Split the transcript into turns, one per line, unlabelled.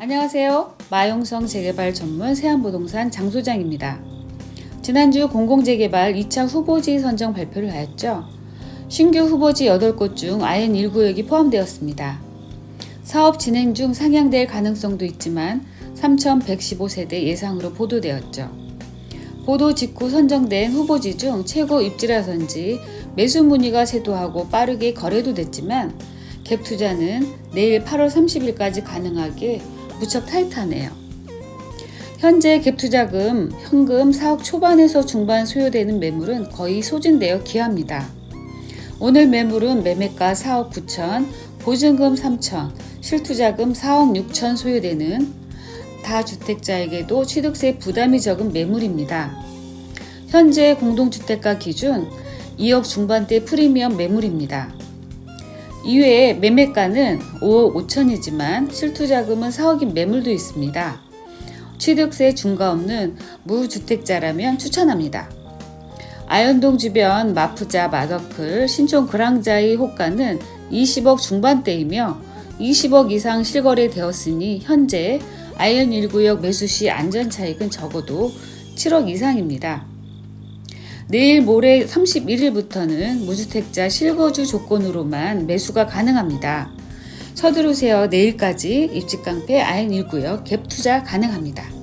안녕하세요. 마용성 재개발 전문 세안부동산 장소장입니다. 지난주 공공재개발 2차 후보지 선정 발표를 하였죠. 신규 후보지 8곳 중 아연 1구역이 포함되었습니다. 사업 진행 중 상향될 가능성도 있지만 3,115세대 예상으로 보도되었죠. 보도 직후 선정된 후보지 중 최고 입지라선지 매수 문의가 쇄도하고 빠르게 거래도 됐지만 갭 투자는 내일 8월 30일까지 가능하게 무척 타이트하네요. 현재 갭 투자금 현금 4억 초반에서 중반 소요되는 매물은 거의 소진되어 기합니다. 오늘 매물은 매매가 4억 9천, 보증금 3천, 실투자금 4억 6천 소요되는 다주택자에게도 취득세 부담이 적은 매물입니다. 현재 공동주택가 기준 2억 중반대 프리미엄 매물입니다. 이외에 매매가는 5억 5천이지만 실투자금은 4억인 매물도 있습니다. 취득세 중과 없는 무주택자라면 추천합니다. 아현동 주변 마푸자, 마더클, 신촌 그랑자의 호가는 20억 중반대이며 20억 이상 실거래되었으니 현재 아현 1구역 매수 시 안전 차익은 적어도 7억 이상입니다. 내일 모레 31일부터는 무주택자 실거주 조건으로만 매수가 가능합니다. 서두르세요. 내일까지 입지 깡패 아현 1구역 갭 투자 가능합니다.